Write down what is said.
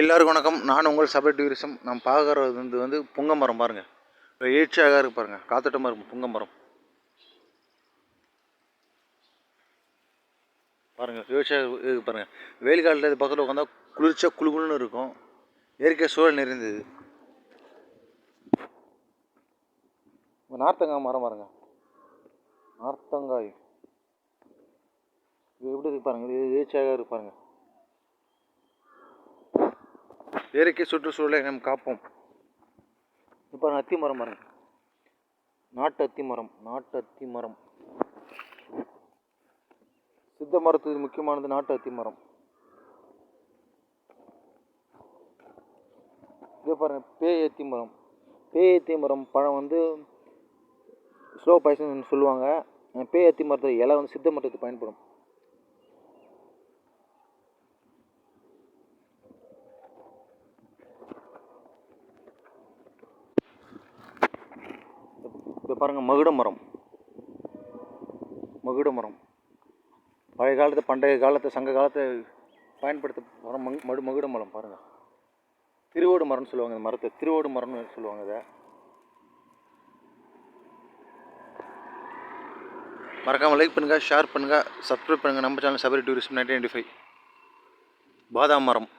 எல்லாருக்கும் வணக்கம். நான் உங்கள் சபை டூரிசம். நான் பார்க்குறது வந்து வந்து புங்க மரம் பாருங்கள் எழுச்சியாக இருக்கு பாருங்கள் காத்தோட்டமாக இருக்கும் புங்க மரம் பாருங்கள் எழுச்சியாக இருக்கு பாருங்கள் வெயில் காலத்தில் இது பக்கத்தில் உட்காந்தா குளிர்ச்சியாக குளுகுளுன்னு இருக்கும். இயற்கை சூழல் நிறைந்தது நார்த்தங்காய் மரம் பாருங்க. நார்த்தங்காய். இது எப்படி இருக்கு பாருங்கள் இது எழுச்சியாக இருக்கு பாருங்கள் இயற்கை சுற்றுச்சூழலை நாம் காப்போம். இப்போ அத்தி மரம் பாருங்க. நாட்டு அத்தி மரம் நாட்டு அத்தி மரம். சித்த மரத்துக்கு முக்கியமானது நாட்டு அத்தி மரம். இது பாருங்க பேய் அத்தி மரம். பேய் அத்தி மரம் பழம் வந்து ஸ்லோ பாய்சன் சொல்லுவாங்க. பேய் அத்தி மரத்து இலை வந்து சித்த மரத்துக்கு பயன்படும். இது பாருங்கள் மகுட மரம். மகுட மரம். பழைய காலத்து பண்டைய காலத்து சங்க காலத்தை பயன்படுத்த மரம் மங் மடு மகுட மரம் பாருங்கள் திருவோடு மரம்னு சொல்லுவாங்க இந்த மரத்தை. திருவோடு மரம்னு சொல்லுவாங்க இதை. மறக்காமல் லைக் பண்ணுங்கள் ஷேர் பண்ணுங்கள் சப்ஸ்கிரைப் பண்ணுங்கள் நம்ம channel Sabari tourist nineteen five. பாதாம் மரம்.